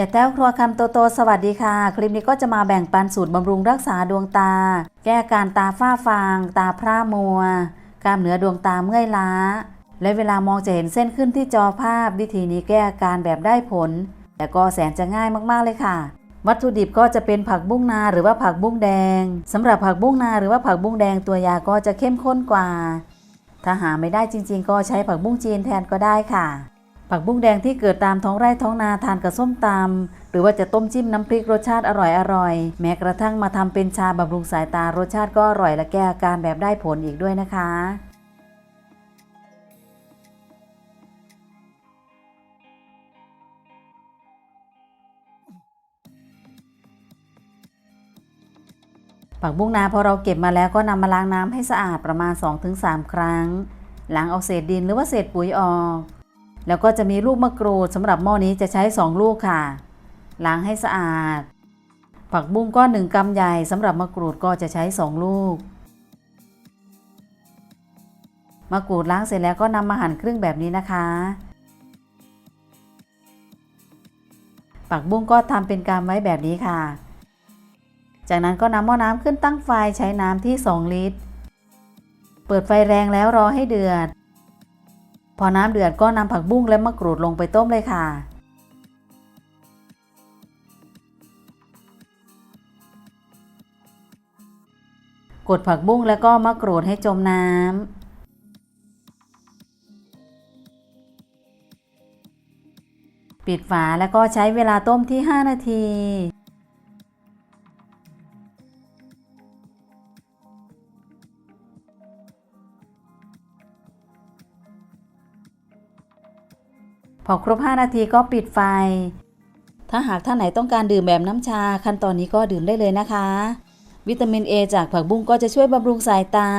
อย่าแต้วครัวคำโตโตสวัสดีค่ะ คลิปนี้ก็จะมาแบ่งปันสูตรบำรุงรักษาดวงตา แก้การตาฝ้าฟาง ตาพร่ามัว กล้ามเนื้อดวงตาเมื่อยล้า และเวลามองจะเห็นเส้นขึ้นที่จอภาพ วิธีนี้แก้อาการแบบได้ผล แต่ก็แสนจะง่ายมากๆเลยค่ะ วัตถุดิบก็จะเป็นผักบุ้งนาหรือว่าผักบุ้งแดงสำหรับผักบุ้งนาหรือว่าผักบุ้งแดงตัวยาก็จะเข้มข้นกว่า ถ้าหาไม่ได้จริง ๆ ก็ใช้ผักบุ้งจีนแทนก็ได้ค่ะ ผักบุ้งแดงที่เกิดตามท้องไร่ท้องนาทานกับส้มตำหรือว่าจะต้มจิ้มน้ำพริกรสชาติอร่อยๆแม้กระทั่งมาทำเป็นชาบำรุงสายตารสชาติก็อร่อยและแก้อาการแบบได้ผลอีกด้วยนะคะผักบุ้งนาพอเราเก็บมาแล้วก็นำมาล้างน้ำให้สะอาดประมาณ 2-3 ครั้งล้างเอาเศษดินหรือว่าเศษปุ๋ยออก แล้วก็จะมีลูกมะกรูดสำหรับหม้อนี้จะใช้ 2 ลูกค่ะ ล้างให้สะอาด ผักบุ้งก็หนึ่งกำใหญ่สำหรับมะกรูดก็จะใช้ 2 ลูก มะกรูดล้างเสร็จแล้วก็นำมาหั่นครึ่งแบบนี้นะคะ ผักบุ้งก็ทำเป็นกามไว้แบบนี้ค่ะ จากนั้นก็นำหม้อน้ำขึ้นตั้งไฟใช้น้ำที่ 2 ลิตร เปิดไฟแรงแล้วรอให้เดือด พอน้ำเดือดก็นำผักบุ้งและมะกรูดลงไปต้มเลยค่ะ กดผักบุ้งแล้วก็มะกรูดให้จมน้ำปิดฝาแล้วก็ใช้เวลาต้มที่ 5 นาที อครบ 5 นาทีก็ปิดไฟ ถ้าหากท่านไหนต้องการดื่มแบบน้ำชาขั้นตอนนี้ก็ดื่มได้เลยนะคะ วิตามิน A จากผักบุ้งก็จะช่วยบำรุงสายตา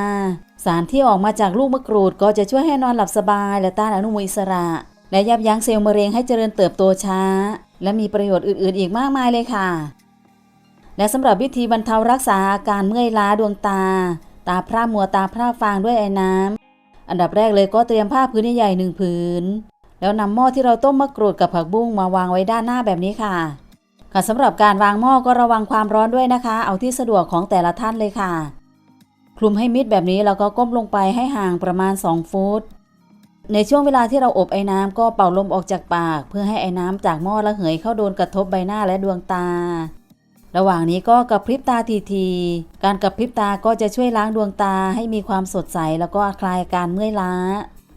สารที่ออกมาจากลูกมะกรูดก็จะช่วยให้นอนหลับสบาย และต้านอนุมูลอิสระ และยับยั้งเซลล์มะเร็งให้เจริญเติบโตช้า และมีประโยชน์อื่น ๆ อีกมากมายเลยค่ะ และสำหรับวิธีบรรเทารักษาอาการเมื่อยล้าดวงตา ตาพร่ามัวตาพร่าฟางด้วยไอ้น้ำอันดับแรกเลยก็เตรียมผ้าพื้นใหญ่หนึ่งผืน แล้วนำหม้อที่เราต้มมะกรูดกับผักบุ้งมาวางไว้ด้านหน้าแบบนี้ค่ะ ค่ะสำหรับการวางหม้อก็ระวังความร้อนด้วยนะคะ เอาที่สะดวกของแต่ละท่านเลยค่ะ คลุมให้มิดแบบนี้แล้วก็ก้มลงไปให้ห่างประมาณ 2 ฟุต ในช่วงเวลาที่เราอบไอ้น้ำก็เป่าลมออกจากปาก เพื่อให้ไอ้น้ำจากหม้อระเหยเข้าโดนกระทบใบหน้าและดวงตา ระหว่างนี้ก็กระพริบตาทีๆการกระพริบตาก็จะช่วยล้างดวงตาให้มีความสดใสแล้วก็คลายอาการเมื่อยล้า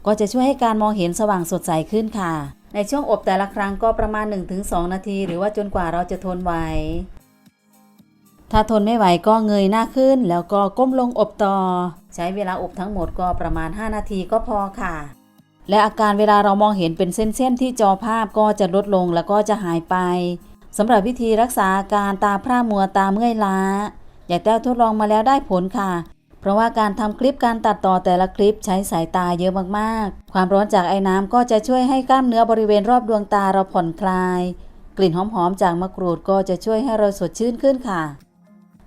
ก็จะช่วยให้การมองเห็นสว่างสดใสขึ้นค่ะ ในช่วงอบแต่ละครั้งก็ประมาณ 1-2 นาที หรือว่าจนกว่าเราจะทนไหวถ้าทนไม่ไหวก็เงยหน้าขึ้น แล้วก็ก้มลงอบต่อ ใช้เวลาอบทั้งหมดก็ประมาณ 5 นาทีก็พอค่ะ และอาการเวลาเรามองเห็นเป็นเส้นๆที่จอภาพก็จะลดลงแล้วก็จะหายไปสำหรับวิธีรักษาอาการตาพร่ามัวตาเมื่อยล้าอย่าแต้วทดลองมาแล้วได้ผลค่ะ เพราะว่าการทำคลิปการตัดต่อแต่ละคลิปใช้สายตาเยอะมากๆ ความร้อนจากไอ้น้ำก็จะช่วยให้กล้ามเนื้อบริเวณรอบดวงตาเราผ่อนคลาย กลิ่นหอมๆจากมะกรูดก็จะช่วยให้เราสดชื่นขึ้นค่ะ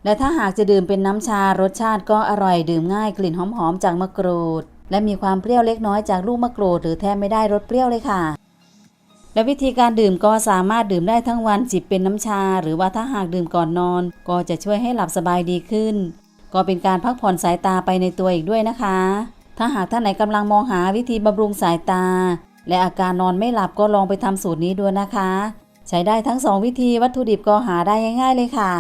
และถ้าหากจะดื่มเป็นน้ำชารสชาติก็อร่อยดื่มง่ายกลิ่นหอมๆจากมะกรูด และมีความเปรี้ยวเล็กน้อยจากลูกมะกรูดหรือแทบไม่ได้รสเปรี้ยวเลยค่ะและวิธีการดื่มก็สามารถดื่มได้ทั้งวันจิบเป็นน้ำชา หรือว่าถ้าหากดื่มก่อนนอน ก็จะช่วยให้หลับสบายดีขึ้น ก็เป็นการพักผ่อนสายตาไปในตัวอีกด้วยนะคะ ถ้าหากท่านไหนกำลังมองหาวิธีบำรุงสายตา และอาการนอนไม่หลับก็ลองไปทำสูตรนี้ดูนะคะ ใช้ได้ทั้ง 2 วิธีวัตถุดิบก็หาได้ง่ายๆเลยค่ะ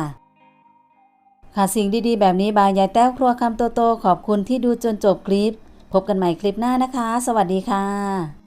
ค่ะสิ่งดีๆ แบบนี้บายยายแต้วครัวคำโตๆขอบคุณที่ดูจนจบคลิป พบกันใหม่คลิปหน้านะคะ สวัสดีค่ะ